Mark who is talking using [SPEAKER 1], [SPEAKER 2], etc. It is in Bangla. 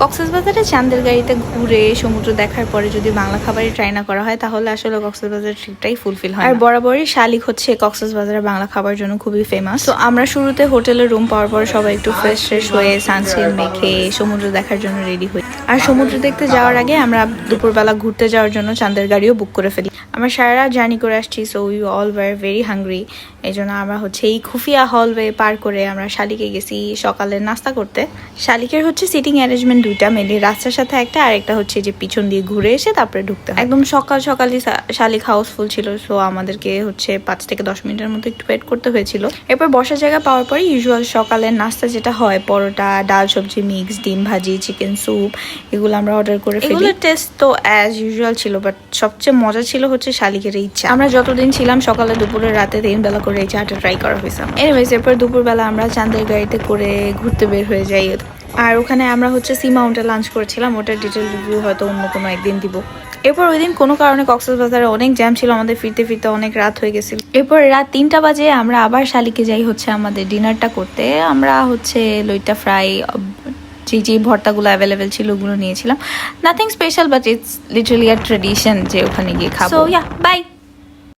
[SPEAKER 1] কক্সবাজারে চান্দের গাড়িতে ঘুরে সমুদ্র দেখার পরে যদি বাংলা খাবারই ট্রাই না করা হয় তাহলে আসলে কক্সবাজার ট্রিপটাই ফুলফিল হয় আর বরাবরই শালিক হচ্ছে কক্সবাজারের বাংলা খাবার জন্য খুবই ফেমাস তো আমরা শুরুতে হোটেলে রুম পাওয়ার পর সবাই একটু ফ্রেশ ফ্রেশ হয়ে সানস্ক্রিন মেখে সমুদ্র দেখার জন্য রেডি হই। আর সমুদ্র দেখতে যাওয়ার আগে আমরা দুপুরবেলা ঘুরতে যাওয়ার জন্য চাঁদের গাড়িও বুক করে ফেলি। আমরা সারা রাত জার্নি করে আসছি so you all were very hungry এই জন্য আমরা হচ্ছে এই খুফিয়া হলওয়ে পার করে আমরা শালিকে গেছি সকালে নাস্তা করতে। শালিকের হচ্ছে সিটিং অ্যারেঞ্জমেন্ট দুইটা মেনলি রাস্তার সাথে একটা আর একটা হচ্ছে যে পিছন দিয়ে ঘুরে এসে তারপরে ঢুকতে একদম সকাল সকালই শালিক হাউসফুল ছিল সো আমাদেরকে হচ্ছে পাঁচ থেকে দশ মিনিটের মতো একটু ওয়েট করতে হয়েছিল। এরপর বসার জায়গা পাওয়ার পরে ইউজুয়াল সকালের নাস্তা যেটা হয় পরোটা ডাল সবজি মিক্স ডিম ভাজি চিকেন স্যুপ এগুলো আমরা অর্ডার করে ফেলি। টেস্ট তো অ্যাজ ইউজুয়াল ছিল বাট সবচেয়ে মজা ছিল হচ্ছে শালিকের এই চা আমরা যতদিন ছিলাম সকালে দুপুরে রাতে তিন বেলা করে এই চাটা ট্রাই করা হয়েছে এনিওয়েজ এরপর দুপুরবেলা আমরা চাঁদের গাড়িতে করে ঘুরতে বের হয়ে যাই। আর ওখানে আমরা হচ্ছে সি মাউন্টে লাঞ্চ করেছিলাম, ওটার ডিটেল রিভিউ হয়তো অন্য কোনো একদিন দিব। এরপর ওই দিন কোনো কারণে কক্সবাজারে অনেক জ্যাম ছিল, আমাদের ফিরতে ফিরতে অনেক রাত হয়ে গেছিল। এরপর রাত তিনটা বাজে আমরা আবার শালিকে যাই হচ্ছে আমাদের ডিনারটা করতে। আমরা হচ্ছে লইটা ফ্রাই যে যে ভর্তাগুলো অ্যাভেলেবেল ছিল, ওগুলো নিয়েছিলাম। Nothing special but it's literally our tradition যে ওখানে গিয়ে খাব। ইয়া বাই